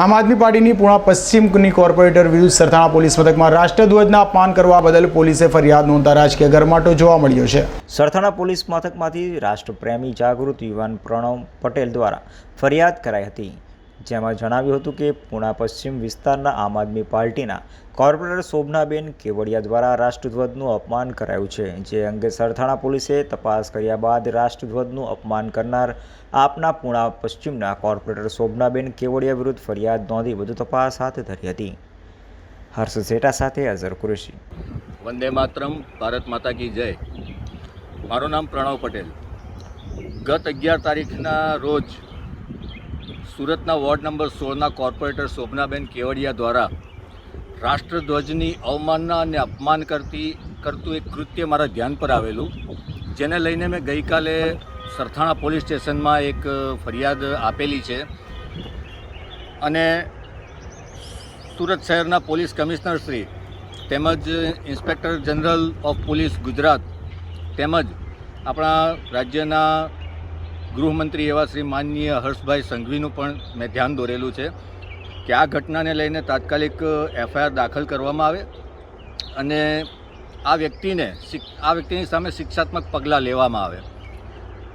આમ આદમી પાર્ટીની પૂણા પશ્ચિમની કોર્પોરેટર વિરુદ્ધ સરથાણા પોલીસ મથકમાં રાષ્ટ્રધ્વજના અપમાન કરવા બદલ પોલીસે ફરિયાદ નોંધતા રાજકીય ગરમાટો જોવા મળ્યો છે. સરથાણા પોલીસ મથકમાંથી રાષ્ટ્રપ્રેમી જાગૃત યુવાન પ્રણવ પટેલ દ્વારા ફરિયાદ કરાઈ હતી. જેમાં જણાવ્યું હતું કે પૂણા પશ્ચિમ વિસ્તારના આમ આદમી પાર્ટીના કોર્પોરેટર શોભનાબેન કેવડિયા દ્વારા રાષ્ટ્રધ્વજનું અપમાન કરાયું છે, જે અંગે સરથાણા પોલીસે તપાસ કર્યા બાદ રાષ્ટ્રધ્વજનું અપમાન કરનાર આપના પૂણા પશ્ચિમના કોર્પોરેટર શોભનાબેન કેવડિયા વિરુદ્ધ ફરિયાદ નોંધી વધુ તપાસ હાથ ધરી હતી. હર્ષ સેટા સાથે અઝર કુરેશી. વંદે માતરમ, ભારત માતા કી જય. મારું નામ પ્રણવ પટેલ. ગત અગિયાર તારીખના રોજ સુરતના વોર્ડ નંબર સોળના કોર્પોરેટર શોભનાબેન કેવડિયા દ્વારા રાષ્ટ્રધ્વજની અવમાનના અને અપમાન કરતી, કરતું એક કૃત્ય મારા ધ્યાન પર આવેલું, જેને લઈને મેં ગઈકાલે સરથાણા પોલીસ સ્ટેશનમાં એક ફરિયાદ આપેલી છે. અને સુરત શહેરના પોલીસ કમિશનર શ્રી તેમજ inspector general of police Gujarat તેમજ આપણા રાજ્યના ગૃહમંત્રી એવા શ્રી માનનીય હર્ષભાઈ સંઘવીનું પણ મેં ધ્યાન દોરેલું છે કે આ ઘટનાને લઈને તાત્કાલિક એફઆઈઆર દાખલ કરવામાં આવે અને આ વ્યક્તિને આ વ્યક્તિની સામે શિક્ષાત્મક પગલાં લેવામાં આવે.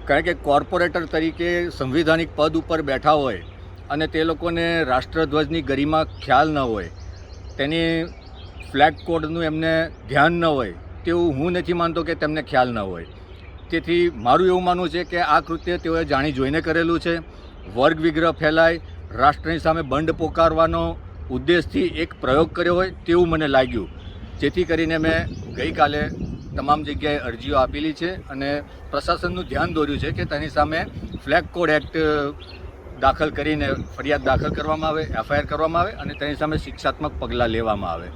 કારણ કે કોર્પોરેટર તરીકે સંવિધાનિક પદ ઉપર બેઠા હોય અને તે લોકોને રાષ્ટ્રધ્વજની ગરિમા ખ્યાલ ન હોય, તેની ફ્લેગ કોડનું એમને ધ્યાન ન હોય, તેવું હું નથી માનતો કે તેમને ખ્યાલ ન હોય. તેથી મારું એવું માનવું છે કે આ કૃત્ય તેઓએ જાણી જોઈને કરેલું છે. વર્ગ વિગ્રહ ફેલાય, રાષ્ટ્રની સામે બંડ પોકારવાનો ઉદ્દેશથી એક પ્રયોગ કર્યો હોય તેવું મને લાગ્યું. જેથી કરીને મેં ગઈકાલે તમામ જગ્યાએ અરજીઓ આપેલી છે અને પ્રશાસનનું ધ્યાન દોર્યું છે કે તેની સામે ફ્લેગ કોડ એક્ટ દાખલ કરીને ફરિયાદ દાખલ કરવામાં આવે, એફઆઈઆર કરવામાં આવે અને તેની સામે શિક્ષાત્મક પગલાં લેવામાં આવે.